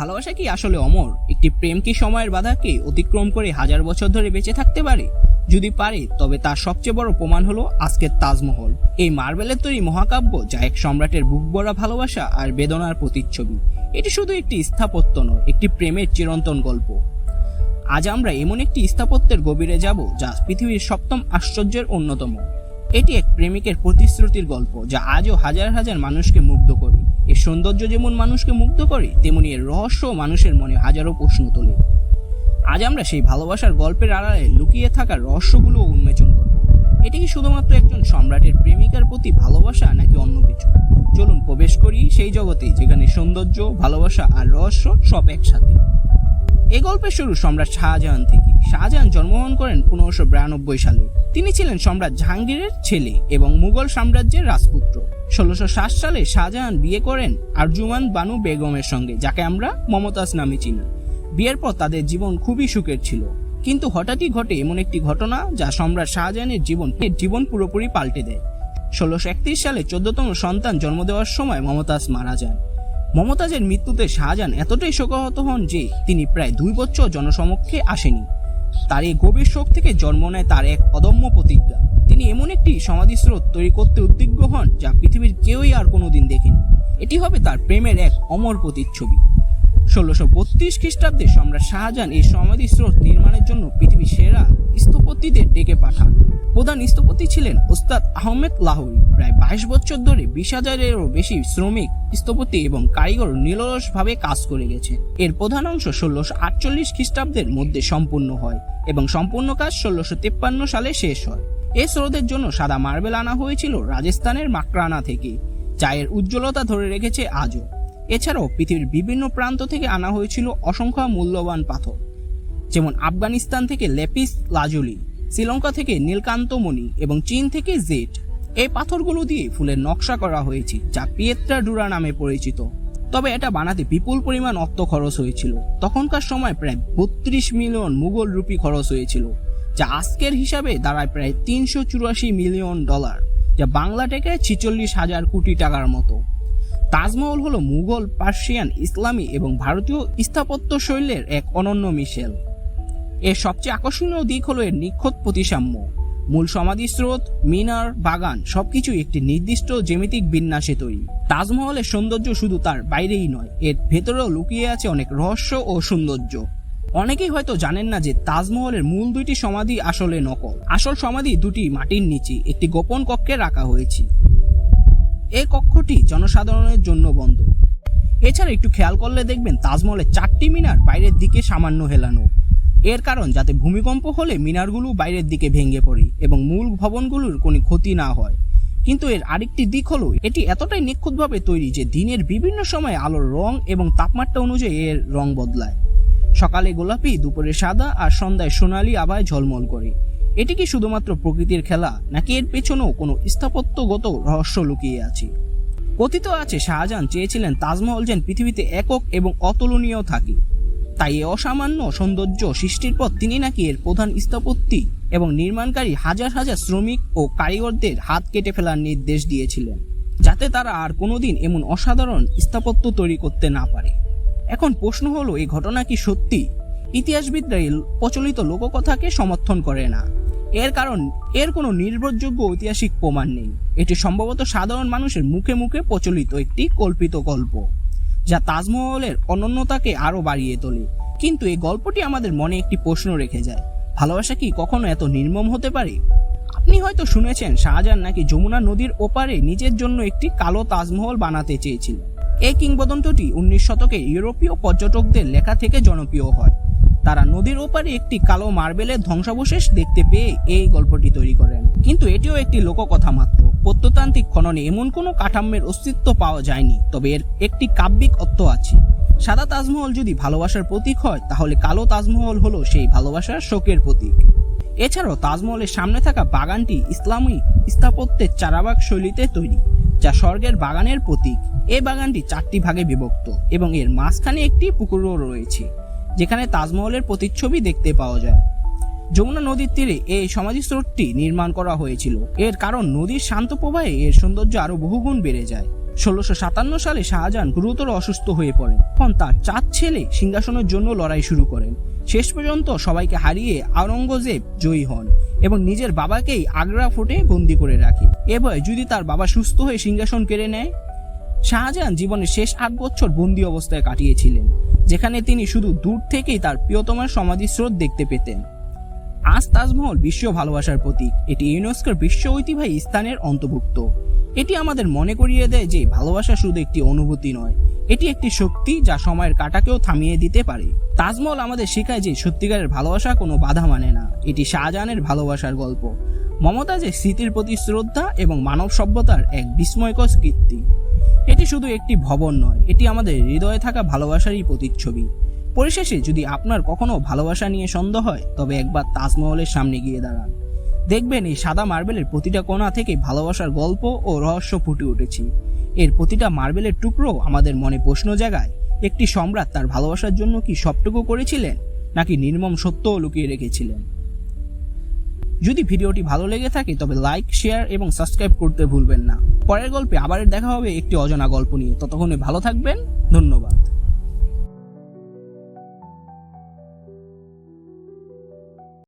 ভালোবাসা কি আসলে অমর? একটি প্রেম কি সময়ের বাধাকে অতিক্রম করে হাজার বছর ধরে বেঁচে থাকতে পারে? যদি পারে, তবে তার সবচেয়ে বড় প্রমাণ হলো আজকের তাজমহল। এই মার্বেলের তৈরি মহাকাব্য যা এক সম্রাটের বুক ভরা ভালোবাসা আর বেদনার প্রতিচ্ছবি। এটি শুধু একটি স্থাপত্য নয়, একটি প্রেমের চিরন্তন গল্প। আজ আমরা এমন একটি স্থাপত্যের গভীরে যাব যা পৃথিবীর সপ্তম আশ্চর্যের অন্যতম। এটি এক প্রেমিকের প্রতিশ্রুতির গল্প, যা আজও হাজার হাজার মানুষকে মুগ্ধ করে। এর সৌন্দর্য যেমন মানুষকে মুগ্ধ করে, তেমনি এর রহস্য মানুষের মনে হাজারো প্রশ্ন তোলে। আজ আমরা সেই ভালোবাসার গল্পের আড়ালে লুকিয়ে থাকা রহস্যগুলো উন্মোচন করব। এটি কি শুধুমাত্র একজন সম্রাটের প্রেমিকার প্রতি ভালোবাসা, নাকি অন্য কিছু? চলুন প্রবেশ করি সেই জগতে, যেখানে সৌন্দর্য, ভালোবাসা আর রহস্য সব একসাথে। এই গল্পের শুরু সম্রাট শাহজাহান থেকে শাহজাহান জন্মগ্রহণ করেন পনেরোশো বিরানব্বই সালে। তিনি ছিলেন সম্রাট জাহাঙ্গীরের ছেলে এবং মুঘল সাম্রাজ্যের রাজপুত্র। ষোলোশো সাত সালে শাহজাহান বিয়ে করেন আরজুমান বানু বেগমের সঙ্গে, যাকে আমরা মমতাজ নামে চিনি। বিয়ের পর তাদের জীবন খুবই সুখের ছিল। কিন্তু হঠাৎই ঘটে এমন একটি ঘটনা যা সম্রাট শাহজাহানের জীবন জীবন পুরোপুরি পাল্টে দেয়। ষোলোশো একত্রিশ সালে চোদ্দতম সন্তান জন্ম দেওয়ার সময় মমতাজ মারা যান। মমতাজের মৃত্যুতে শাহজাহান এতটাই শোকাহত হন যে তিনি প্রায় দুই বছর জনসমক্ষে আসেনি তার এই গভীর শোক থেকে জন্ম নেয় তার এক অদম্য প্রতিজ্ঞা। তিনি এমন একটি সমাধিস্রোত তৈরি করতে উদ্বিগ্ন হন যা পৃথিবীর কেউই আর কোনোদিন দেখেনি। এটি হবে তার প্রেমের এক অমর প্রতিচ্ছবি। ষোলোশো বত্রিশ খ্রিস্টাব্দে সম্রাট শাহজাহান এই সমাধি স্রোত নির্মাণের জন্য পৃথিবীর সেরা স্থপতিদের ডেকে পাঠান। প্রধান স্থপতি ছিলেন ওস্তাদ আহমেদ লাহোরি। প্রায় বাইশ বছর ধরে বিশ হাজারেরও বেশি শ্রমিক, স্থপতি এবং কারিগর নিরলসভাবে কাজ করে গেছে এর প্রধান অংশ ষোলোশো আটচল্লিশ খ্রিস্টাব্দের মধ্যে সম্পূর্ণ হয় এবং সম্পূর্ণ কাজ ষোলোশো তেপ্পান্ন সালে শেষ হয়। এই স্রোতের জন্য সাদা মার্বেল আনা হয়েছিল রাজস্থানের মাকরানা থেকে এর উজ্জ্বলতা ধরে রেখেছে আজও। এছাড়াও পৃথিবীর বিভিন্ন প্রান্ত থেকে আনা হয়েছিল অসংখ্য মূল্যবান পাথর, যেমন আফগানিস্তান থেকে লেপিস লাজুলি। শ্রীলঙ্কা থেকে নীলকান্তমণি এবং চীন থেকে জেট এই পাথরগুলো দিয়ে ফুলের নকশা করা হয়েছে, যা পিয়েত্রা ডুরা নামে পরিচিত। তবে এটা বানাতে বিপুল পরিমাণ অর্থ খরচ হয়েছিল। তখনকার সময় প্রায় বত্রিশ মিলিয়ন মুঘল রুপি খরচ হয়েছিল, যা আজকের হিসাবে দাঁড়ায় প্রায় তিনশো চুরাশি মিলিয়ন ডলার, যা বাংলা টেকে ছিচল্লিশ হাজার কোটি টাকার মতো। তাজমহল হলো মুঘল, পার্সিয়ান, ইসলামী এবং ভারতীয় স্থাপত্য শৈলের এক অনন্য মিশেল। এর সবচেয়ে আকর্ষণীয় দিক হলো এর নিখুঁত প্রতিসাম্য। মূল সমাধিস্রোত মিনার, বাগান সবকিছু একটি নির্দিষ্ট জ্যামিতিক বিন্যাসে তৈরি। তাজমহলের সৌন্দর্য শুধু তার বাইরেই নয়, এর ভেতরেও লুকিয়ে আছে অনেক রহস্য ও সৌন্দর্য। অনেকেই হয়তো জানেন না যে তাজমহলের মূল দুইটি সমাধি আসলে নকল। আসল সমাধি দুটি মাটির নিচে, একটি গোপন কক্ষে রাখা হয়েছে। এই কক্ষটি জনসাধারণের জন্য বন্ধ। এছাড়া একটু খেয়াল করলে দেখবেন তাজমহলের চারটি মিনার বাইরের দিকে সামান্য হেলানো। এর কারণ, যাতে ভূমিকম্প হলে মিনারগুলো বাইরের দিকে ভেঙে পড়ে এবং মূল ভবনগুলোর কোনো ক্ষতি না হয়। কিন্তু এর আরেকটি দিক হলো, এটি এতটাই নিখুঁতভাবে তৈরি যে দিনের বিভিন্ন সময় আলোর রং এবং তাপমাত্রা অনুযায়ী এর রং বদলায়। সকালে গোলাপি, দুপুরে সাদা আর সন্ধ্যায় সোনালি আভায় ঝলমল করে। এটি কি শুধুমাত্র প্রকৃতির খেলা, নাকি এর পেছনেও কোনো স্থাপত্যগত রহস্য লুকিয়ে আছে? কথিত আছে, শাহজাহান চেয়েছিলেন তাজমহল যেন পৃথিবীতে একক এবং অতুলনীয় থাকে। তাই এ অসামান্য সৌন্দর্য সৃষ্টির পর তিনি নাকি এর প্রধান স্থাপত্যি এবং নির্মাণকারী হাজার হাজার শ্রমিক ও কারিগরদের হাত কেটে ফেলার নির্দেশ দিয়েছিলেন, যাতে তারা আর কোনোদিন এমন অসাধারণ স্থাপত্য তৈরি করতে না পারে। এখন প্রশ্ন হলো, এই ঘটনা কি সত্যি? ইতিহাসবিদরা প্রচলিত লোককথাকে সমর্থন করে না। এর কারণ, এর কোনো নির্ভরযোগ্য ঐতিহাসিক প্রমাণ নেই। এটি সম্ভবত সাধারণ মানুষের মুখে মুখে প্রচলিত একটি কল্পিত গল্প। যা তাজমহলের অনন্যতাকে আরও বাড়িয়ে তোলে। কিন্তু এই গল্পটি আমাদের মনে একটি প্রশ্ন রেখে যায়। ভালোবাসা কি কখনো এত নির্মম হতে পারে? আপনি হয়তো শুনেছেন শাহজাহান নাকি যমুনা নদীর ওপারে নিজের জন্য একটি কালো তাজমহল বানাতে চেয়েছিলেন এই কিংবদন্তটি উনিশ শতকে ইউরোপীয় পর্যটকদের লেখা থেকে জনপ্রিয় হয়। তারা নদীর ওপারে একটি কালো মার্বেলের ধ্বংসাবশেষ দেখতে পেয়ে এই গল্পটি তৈরি করেন। কিন্তু এটিও একটি লোককথা মাত্র। প্রত্নতান্ত্রিক খননে এমন কোনো কাঠাম্যের অস্তিত্ব পাওয়া যায়নি, তবে এর একটি কাব্যিক অর্থ আছে। সাদা তাজমহল যদি ভালোবাসার প্রতীক হয়, তাহলে কালো তাজমহল হলো সেই ভালোবাসার শোকের প্রতীক। এছাড়াও তাজমহলের সামনে থাকা বাগানটি ইসলামী স্থাপত্যের চারাবাগ শৈলীতে তৈরি, যা স্বর্গের বাগানের প্রতীক। এই বাগানটি চারটি ভাগে বিভক্ত এবং এর মাঝখানে একটি পুকুরও রয়েছে। যেখানে তাজমহলের প্রতিচ্ছবি দেখতে পাওয়া যায়। যমুনা নদীর তীরে এই সমাধিস্রোতটি নির্মাণ করা হয়েছিল। এর কারণ নদীর শান্ত প্রবাহে এর সৌন্দর্য আরও বহুগুণ বেড়ে যায়। ষোলোশো সাতান্ন সালে শাহজাহান গুরুতর অসুস্থ হয়ে পড়েন। তখন তার চার ছেলে সিংহাসনের জন্য লড়াই শুরু করেন। শেষ পর্যন্ত সবাইকে হারিয়ে আওরঙ্গজেব জয়ী হন এবং নিজের বাবাকেই আগ্রা ফোর্টে বন্দি করে রাখে। এবার যদি তার বাবা সুস্থ হয়ে সিংহাসন কেড়ে নেয়, শাহজাহান জীবনের শেষ আট বছর বন্দি অবস্থায় কাটিয়েছিলেন। যেখানে তিনি শুধু দূর থেকেই তার প্রিয়তমার সমাধিস্রোত দেখতে পেতেন। আজ তাজমহল বিশ্ব ভালোবাসার প্রতীক। এটি ইউনেস্কোর বিশ্ব ঐতিহ্যবাহী স্থানের অন্তর্ভুক্ত। এটি আমাদের মনে করিয়ে দেয় যে ভালোবাসা শুধু একটি অনুভূতি নয়, এটি একটি শক্তি যা সময়ের কাটাকেও থামিয়ে দিতে পারে। তাজমহল আমাদের শেখায় যে সত্যিকারের ভালোবাসা কোনো বাধা মানে না। এটি শাহজাহানের ভালোবাসার গল্প। মমতাজের স্মৃতির প্রতি শ্রদ্ধা এবং মানব সভ্যতার এক বিস্ময়কর কীর্তি। এটি শুধু একটি ভবন নয়, এটি আমাদের হৃদয়ে থাকা ভালোবাসারই প্রতিচ্ছবি। পরিশেষে যদি আপনার কখনো ভালোবাসা নিয়ে সন্দেহ হয়, তবে একবার তাজমহলের সামনে গিয়ে দাঁড়ান। দেখবেন এই সাদা মার্বেলের প্রতিটা কোণা থেকে ভালোবাসার গল্প ও রহস্য ফুটে উঠেছে। এর প্রতিটা মার্বেলের টুকরো আমাদের মনে প্রশ্ন জাগায়, একটি সম্রাট তার ভালোবাসার জন্য কি সবটুকু করেছিলেন, নাকি নির্মম সত্যও লুকিয়ে রেখেছিলেন? যদি ভিডিওটি ভালো লেগে থাকে, তবে লাইক, শেয়ার এবং সাবস্ক্রাইব করতে ভুলবেন না। পরের গল্পে আবার দেখা হবে একটি অজানা গল্প নিয়ে। ততক্ষণে ভালো থাকবেন, ধন্যবাদ।